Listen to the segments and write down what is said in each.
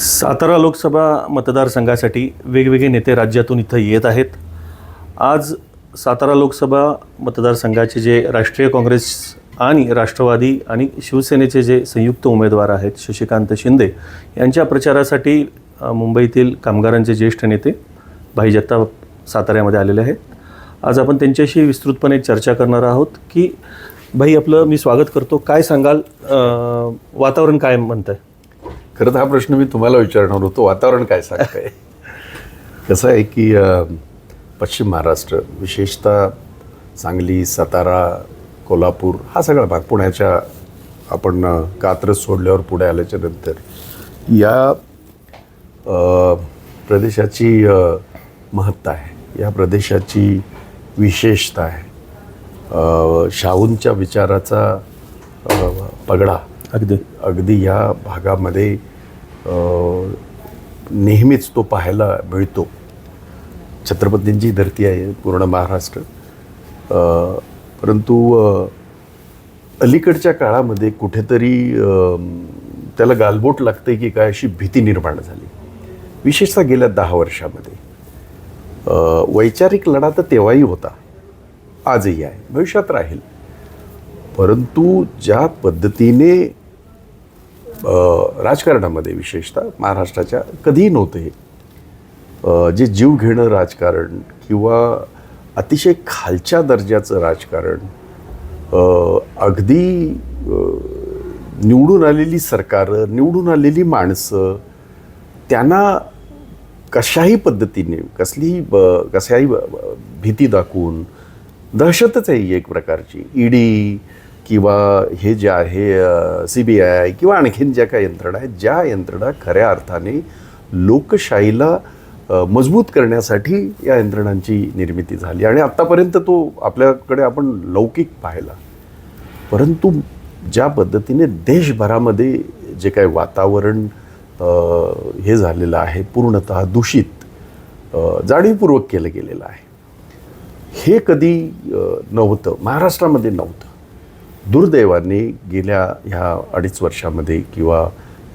सातारा लोकसभा मतदारसंघासाठी वेगवेगळे नेते राज्यातून इथं येत आहेत. आज सातारा लोकसभा मतदारसंघाचे जे राष्ट्रीय काँग्रेस आणि राष्ट्रवादी आणि शिवसेनेचे जे संयुक्त उमेदवार आहेत शशिकांत शिंदे यांच्या प्रचारासाठी मुंबईतील कामगारांचे ज्येष्ठ नेते भाई जगताप साताऱ्यामध्ये आलेले आहेत. आज आपण त्यांच्याशी विस्तृतपणे चर्चा करणार आहोत की भाई आपलं मी स्वागत करतो. काय सांगाल? वातावरण काय म्हणतं आहे खरं तर हा प्रश्न मी तुम्हाला विचारणार होतो. वातावरण काय सांगतंय? कसं आहे की पश्चिम महाराष्ट्र विशेषतः सांगली सातारा कोल्हापूर हा सगळा भाग पुण्याच्या आपण कात्रज सोडल्यावर पुढे आल्याच्यानंतर या प्रदेशाची महत्ता आहे. या प्रदेशाची विशेषता आहे. शाहूंच्या विचाराचा पगडा अगदी. अगदी या भागामध्ये नेहमीच तो पाहायला मिळतो. छत्रपतींची धरती आहे पूर्ण महाराष्ट्र. परंतु अलीकडच्या काळामध्ये कुठेतरी त्याला गालबोट लागते की काय अशी भीती निर्माण झाली. विशेषतः गेल्या दहा वर्षामध्ये. वैचारिक लढा तर तेव्हाही होता. आजही आहे. भविष्यात राहील. परंतु ज्या पद्धतीने राजकारणामध्ये विशेषतः महाराष्ट्राच्या कधीही नव्हतं हे. जे जीव घेणं राजकारण किंवा अतिशय खालच्या दर्जाचं राजकारण अगदी निवडून आलेली सरकारं निवडून आलेली माणसं त्यांना कशाही पद्धतीने कसलीही ब- कशाही भीती दाखवून दहशतच आहे ही एक प्रकारची. ईडी किंवा हे जे आहे सी बी आय किंवा आणखीन ज्या काही यंत्रणा आहेत ज्या यंत्रणा खऱ्या अर्थाने लोकशाहीला मजबूत करण्यासाठी या यंत्रणांची निर्मिती झाली. आणि आत्तापर्यंत तो आपल्याकडे आपण लौकिक पाहिला. परंतु ज्या पद्धतीने देशभरामध्ये जे काही वातावरण हे झालेलं आहे पूर्णत दूषित जाणीवपूर्वक केलं गेलेलं आहे. हे कधी नव्हतं. महाराष्ट्रामध्ये नव्हतं. दुर्दैवाने गेल्या ह्या अडीच वर्षामध्ये किंवा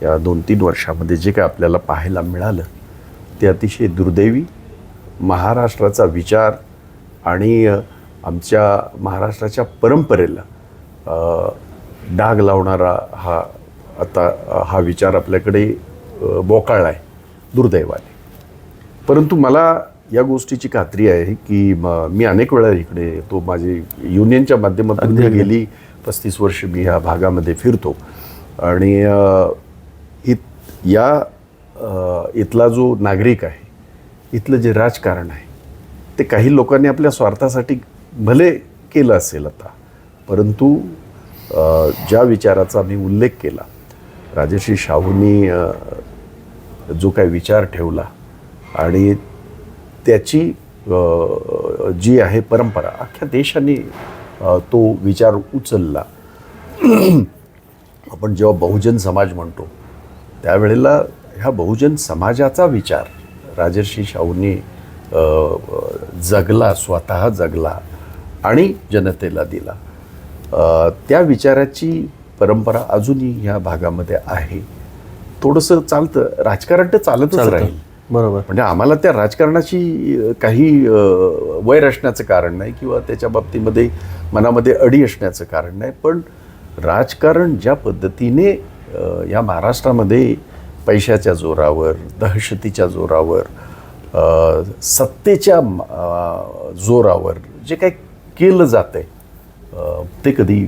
या दोन तीन वर्षामध्ये जे काय आपल्याला पाहायला मिळालं ते अतिशय दुर्दैवी महाराष्ट्राचा विचार आणि आमच्या महाराष्ट्राच्या परंपरेला डाग लावणारा हा आता हा विचार आपल्याकडे बोकाळला आहे दुर्दैवाने परंतु मला या गोष्टीची खात्री आहे की म- मी अनेक वेळा इकडे तो माझी युनियनच्या माध्यमातून. गेली पस्तीस वर्ष मी ह्या भागामध्ये फिरतो. आणि इत या इथला जो नागरिक आहे इथलं जे राजकारण आहे ते काही लोकांनी आपल्या स्वार्थासाठी भले केलं असेल आता परंतु ज्या विचाराचा मी उल्लेख केला राजर्षी शाहूंनी जो काही विचार ठेवला आणि त्याची जी आहे परंपरा अख्ख्या देशाने तो विचार उचलला. आपण जेव्हा बहुजन समाज म्हणतो त्यावेळेला ह्या बहुजन समाजाचा विचार राजर्षी शाहूंनी जगला स्वतः जगला आणि जनतेला दिला. त्या विचाराची परंपरा अजूनही ह्या भागामध्ये आहे. थोडंसं चालतं राजकारण तर चालतच चालतं. राहील. बरोबर. म्हणजे आम्हाला त्या राजकारणाची काही वैर असण्याचं कारण नाही किंवा त्याच्या बाबतीमध्ये मनामध्ये अडी असण्याचं कारण नाही. पण राजकारण ज्या पद्धतीने या महाराष्ट्रामध्ये पैशाच्या जोरावर दहशतीच्या जोरावर सत्तेच्या जोरावर जे काही केलं जातं आहे ते कधी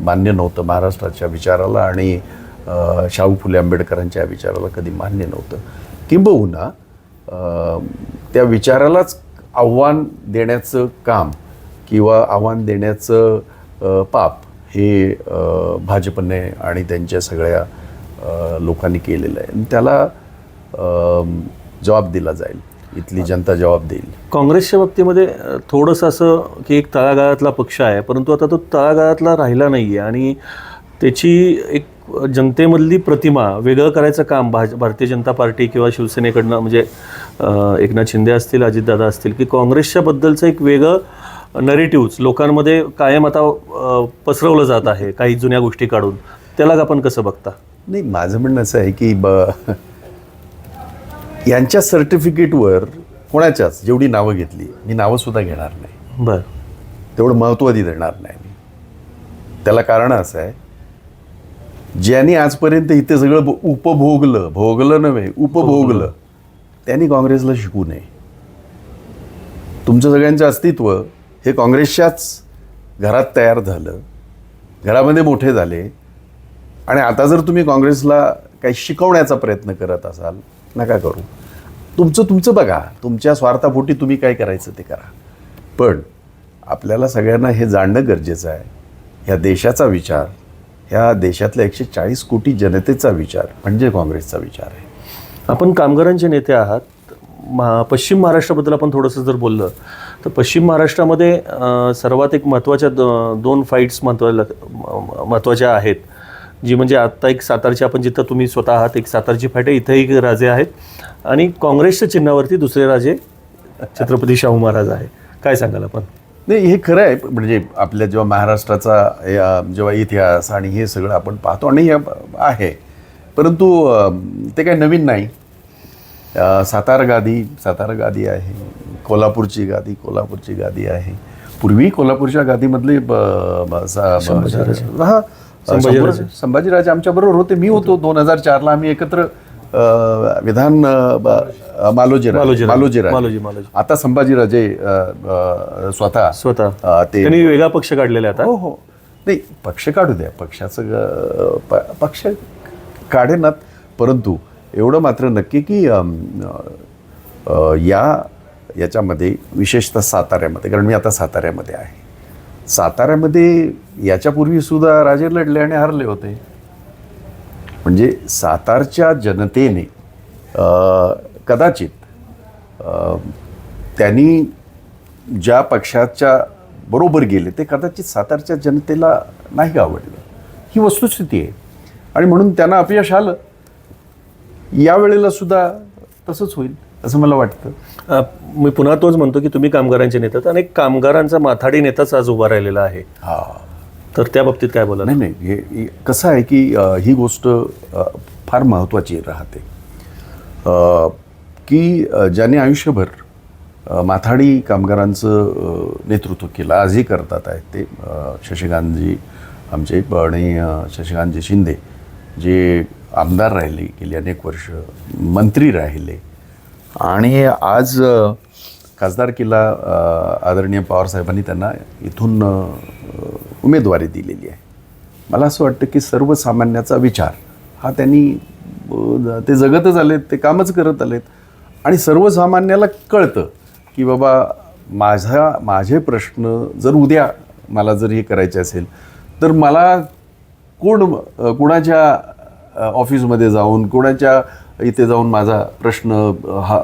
मान्य नव्हतं महाराष्ट्राच्या विचाराला आणि शाहू फुले आंबेडकरांच्या विचाराला कधी मान्य नव्हतं. किंबहुना त्या विचारालाच आव्हान देण्याचं काम किंवा आव्हान देण्याचं पाप हे भाजपने आणि त्यांच्या सगळ्या लोकांनी केलेलं आहे. आणि त्याला जबाब दिला जाईल. इथली जनता जबाब देईल. काँग्रेसच्या बाबतीमध्ये थोडंसं असं की एक तळागाळातला पक्ष आहे परंतु आता तो तळागाळातला राहिला नाही आहे आणि त्याची एक जनतेमधली प्रतिमा वेगळं करायचं काम भाज भारतीय जनता पार्टी किंवा शिवसेनेकडनं म्हणजे एकनाथ शिंदे असतील अजितदादा असतील की काँग्रेसच्या बद्दलचं एक वेगळं नरेटिव्ह लोकांमध्ये कायम आता पसरवलं जात आहे काही जुन्या गोष्टी काढून. त्याला आपण कसं बघता? नाही माझं म्हणणं असं आहे की ब यांच्या सर्टिफिकेटवर कोणाच्याच जेवढी नावं घेतली मी नावंसुद्धा घेणार नाही. बर. तेवढं महत्त्व देणार नाही मी. त्याला कारण असं आहे ज्यांनी आजपर्यंत इथे सगळं उपभोगलं भोगलं नव्हे उपभोगलं त्यांनी काँग्रेसला शिकू नये. तुमचं सगळ्यांचं अस्तित्व हे काँग्रेसच्याच घरात तयार झालं घरामध्ये मोठे झाले. आणि आता जर तुम्ही काँग्रेसला काही शिकवण्याचा प्रयत्न करत असाल नका करू. तुमचं तुमचं बघा तुमच्या स्वार्थापोटी तुम्ही काय करायचं ते करा. पण आपल्याला सगळ्यांना हे जाणणं गरजेचं आहे. ह्या देशाचा विचार ह्या देशातल्या एकशे चाळीस कोटी जनतेचा विचार म्हणजे काँग्रेसचा विचार आहे. आपण कामगारांचे नेते आहात. महा पश्चिम महाराष्ट्राबद्दल आपण थोडंसं जर बोललं तर पश्चिम महाराष्ट्रामध्ये सर्वात एक महत्त्वाच्या दो- दोन फाईट्स महत्त्वा महत्त्वाच्या आहेत. जी म्हणजे आत्ता एक सातारची आपण जिथं तुम्ही स्वतः आहात एक सातारची फाईट आहे. इथंही एक राजे आहेत. आणि काँग्रेसच्या चिन्हावरती दुसरे राजे छत्रपती शाहू महाराज आहे काय सांगाल आपण? नाही हे खरं आहे. म्हणजे आपल्या जेव्हा महाराष्ट्राचा जेव्हा इतिहास आणि हे सगळं आपण पाहतो आणि हे आहे. परंतु ते काही नवीन नाही. सातारा गादी सातारा गादी आहे. कोल्हापूरची गादी कोल्हापूरची गादी आहे. पूर्वी कोल्हापूरच्या गादीमधले संभाजीराजे. संभाजीराजे. संभाजी- संभाजीराजे. आमच्याबरोबर होते. मी होतो. दोन हजार चारला आम्ही एकत्र विधान मालोजी मालोजी- मालोजी. आता संभाजीराजे स्वतः स्वतः. ते त्यांनी वेगळा पक्ष काढलेला आता. हो हो. नाही पक्ष काढू द्या. पक्षाचं पक्ष काढेनात परंतु एवढं मात्र नक्की की या याच्यामध्ये विशेषतः साताऱ्यामध्ये कारण मी आता साताऱ्यामध्ये आहे. साताऱ्यामध्ये याच्यापूर्वी सुद्धा राजे लढले आणि हरले होते. म्हणजे सातारच्या जनतेने कदाचित त्यांनी ज्या पक्षाच्या बरोबर गेले ते कदाचित सातारच्या जनतेला नाही आवडलं. ही वस्तुस्थिती आहे. आणि म्हणून त्यांना अपयश आलं. यावेळेला सुद्धा तसंच होईल असं मला वाटतं. मी पुन्हा तोच म्हणतो की तुम्ही कामगारांचे नेते एक कामगारांचा माथाडी नेताच आज उभा राहिलेला आहे. हा. तर त्या बाबतीत काय बोला नाही नाही हे कसं आहे की ही गोष्ट फार महत्त्वाची राहते. की ज्याने आयुष्यभर माथाडी कामगारांचं नेतृत्व केलं आजही करतात आहेत ते शशिकांतजी आमचे आणि शशिकांतजी शिंदे जे आमदार राहिले गेली अनेक वर्ष मंत्री राहिले. आणि आज खासदारकीला किल्ला आदरणीय पवारसाहेबांनी त्यांना इथून उमेदवारी दिलेली आहे. मला असं वाटतं की सर्वसामान्याचा विचार हा त्यांनी ते जगतच आलेत ते कामच करत आलेत आणि सर्वसामान्याला कळतं की बाबा माझा माझे प्रश्न जर उद्या मला जर हे करायचे असेल तर मला कोण कुणाच्या ऑफिसमध्ये जाऊन कोणाच्या इथे जाऊन माझा प्रश्न हा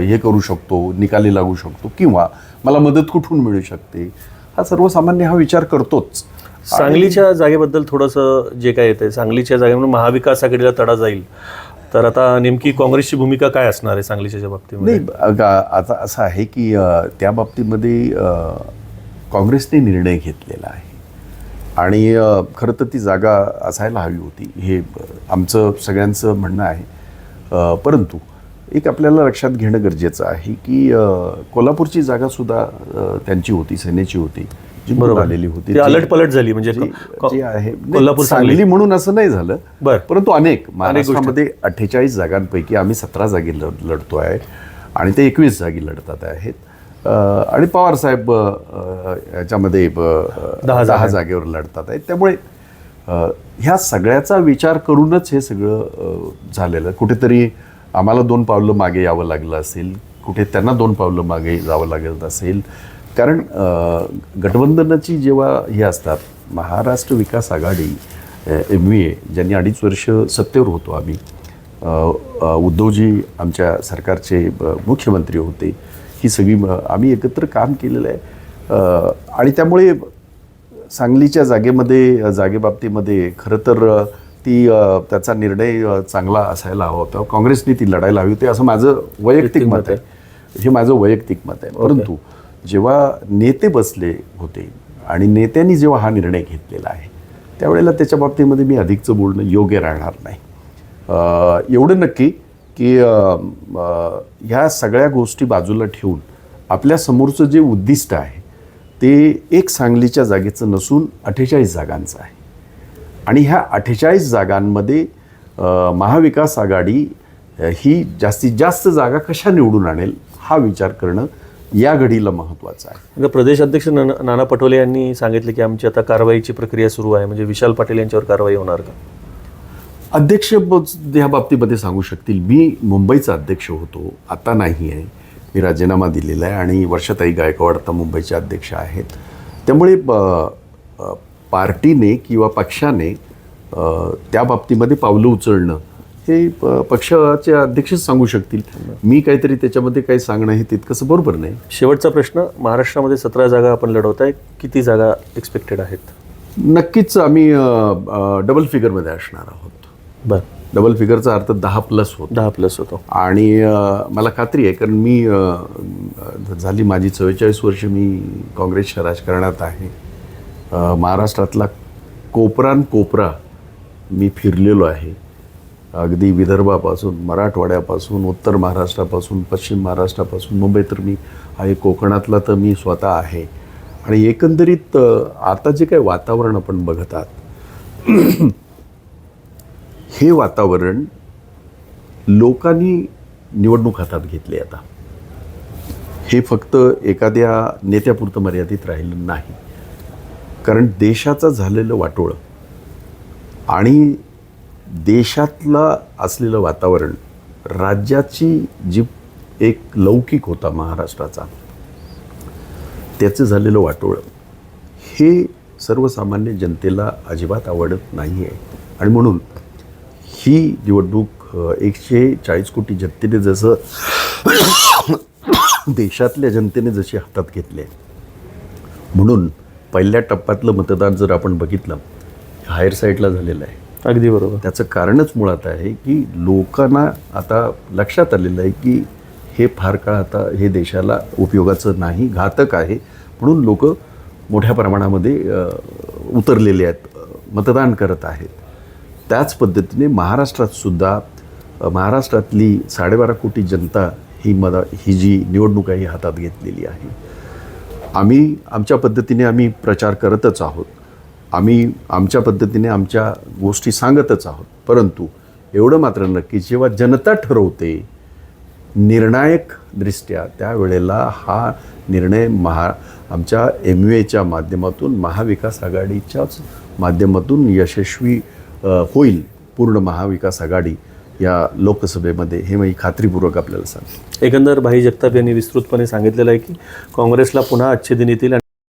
हे करू शकतो निकाली लागू शकतो किंवा मला मदत कुठून मिळू शकते? हा सर्वसामान्य हा विचार करतोच. सांगलीच्या जागेबद्दल थोडंसं जे काय येते सांगलीच्या जागेमध्ये महाविकास आघाडीला तडा जाईल. तर आता नेमकी काँग्रेसची भूमिका काय असणार आहे सांगलीच्या बाबतीमध्ये? नाही आता असं आहे की त्या बाबतीमध्ये काँग्रेसने निर्णय घेतलेला आहे. आणि खरं तर ती जागा असायला हवी होती. हे आमचं सगळ्यांचं म्हणणं आहे. परंतु एक आपल्याला लक्षात घेणं गरजेचं आहे की कोल्हापूरची जागासुद्धा त्यांची होती सेनेची होती. जिंकून बरोबर. आलेली होती जी- अलट पलट झाली म्हणजे जी- जी आहे. कोल्हापूर सांगली. म्हणून असं नाही झालं. बर. परंतु अनेक महाराष्ट्रामध्ये अठ्ठेचाळीस जागांपैकी आम्ही सतरा जागी लढ लढतो आहे आणि ते एकवीस जागी लढतात आहेत. आणि पवारसाहेब याच्यामध्ये दहा जागेवर लढतात. आहेत. त्यामुळे ह्या सगळ्याचा विचार करूनच हे सगळं झालेलं. कुठेतरी आम्हाला दोन पावलं मागे यावं लागलं असेल. कुठे त्यांना दोन पावलं मागे जावं लागत असेल. कारण गठबंधनाची जेव्हा हे असतात Maharashtra Vikas Aghadi M V A ज्यांनी अडीच वर्ष सत्तेवर होतो आम्ही उद्धवजी आमच्या सरकारचे मुख्यमंत्री होते. ही सगळी आम्ही एकत्र काम केलेलं आहे. आणि त्यामुळे सांगलीच्या जागेमध्ये जागेबाबतीमध्ये खरं तर ती त्याचा निर्णय चांगला असायला हवा होता. काँग्रेसने ती लढायला हवी होती असं माझं वैयक्तिक मत आहे. हे माझं वैयक्तिक मत आहे. परंतु जेव्हा नेते बसले होते आणि नेत्यांनी जेव्हा हा निर्णय घेतलेला आहे त्यावेळेला त्याच्या बाबतीमध्ये मी अधिकचं बोलणं योग्य राहणार नाही. एवढं नक्की की ह्या सगळ्या गोष्टी बाजूला ठेवून आपल्या समोरचं जे उद्दिष्ट आहे ते एक सांगलीच्या जागेचं नसून अठ्ठेचाळीस जागांचं आहे. आणि ह्या अठ्ठेचाळीस जागांमध्ये महाविकास आघाडी ही जास्तीत जास्त जागा कशा निवडून आणेल हा विचार करणं या घडीला महत्त्वाचं आहे. प्रदेश अध्यक्ष नाना नाना पटोले यांनी सांगितलं की आमची आता कारवाईची प्रक्रिया सुरू आहे. म्हणजे विशाल पाटील यांच्यावर कारवाई होणार का? अध्यक्ष या बाबतीमध्ये सांगू शकतील. मी मुंबईचा अध्यक्ष होतो. आता नाही आहे. मी राजीनामा दिलेला आहे आणि वर्षाताई गायकवाड आता मुंबईचे अध्यक्ष आहेत. त्यामुळे पार्टीने किंवा पक्षाने त्या बाबतीमध्ये पावलं उचलणं हे प- पक्षाचे अध्यक्षच सांगू शकतील. मी काहीतरी त्याच्यामध्ये काही सांगणं हे तितकंसं बरोबर नाही. शेवटचा प्रश्न महाराष्ट्रामध्ये सतरा जागा आपण लढवत आहे किती जागा एक्सपेक्टेड आहेत? नक्कीच आम्ही डबल फिगरमध्ये असणार आहोत. बरं. डबल फिगरचा अर्थ दहा प्लस होतो. दहा प्लस होतो. आणि मला खात्री आहे कारण मी झाली माझी चव्वेचाळीस वर्ष मी काँग्रेसच्या राजकारणात आहे. महाराष्ट्रातला कोपरान कोपरा मी फिरलेलो आहे. अगदी विदर्भापासून मराठवाड्यापासून उत्तर महाराष्ट्रापासून पश्चिम महाराष्ट्रापासून मुंबई तर मी आहे कोकणातला तर मी स्वतः आहे. आणि एकंदरीत आता जे काही वातावरण आपण बघत आहात हे वातावरण लोकांनी निवडणूक हातात घेतली आता. हे फक्त एखाद्या नेत्यापुरतं मर्यादित राहिलं नाही. कारण देशाचं झालेलं वाटोळं आणि देशातलं असलेलं वातावरण राज्याची जी एक लौकिक होता महाराष्ट्राचा त्याचं झालेलं वाटोळं हे सर्वसामान्य जनतेला अजिबात आवडत नाही आहे आणि म्हणून ही निवडणूक एकशे चाळीस कोटी जनतेने जसं देशातल्या जनतेने जशी हातात घेतली आहे. म्हणून पहिल्या टप्प्यातलं मतदान जर आपण बघितलं हायर साईडला झालेलं आहे. अगदी बरोबर. त्याचं कारणच मुळात आहे की लोकांना आता लक्षात आलेलं आहे की हे फार काळ आता हे देशाला उपयोगाचं नाही घातक आहे. म्हणून लोक मोठ्या प्रमाणामध्ये उतरलेले आहेत मतदान करत आहेत. त्याच पद्धतीने महाराष्ट्रात सुद्धा महाराष्ट्रातली साडेबारा कोटी जनता ही मदा ही जी निवडणूक आहे ही हातात घेतलेली आहे. आम्ही आमच्या पद्धतीने आम्ही प्रचार करतच आहोत. आम्ही आमच्या पद्धतीने आमच्या गोष्टी सांगतच आहोत. परंतु एवढं मात्र नक्की जेव्हा जनता ठरवते निर्णायकदृष्ट्या त्यावेळेला हा निर्णय महा आमच्या एम यू एच्या माध्यमातून महाविकास आघाडीच्याच माध्यमातून यशस्वी होईल पूर्ण महाविकास आघाडी या लोकसभेमध्ये हे मी खात्रीपूर्वक आपल्याला सांग एकंदर भाई जगताप यांनी विस्तृतपणे सांगितलेलं आहे की काँग्रेसला पुन्हा अच्छे दिन येतील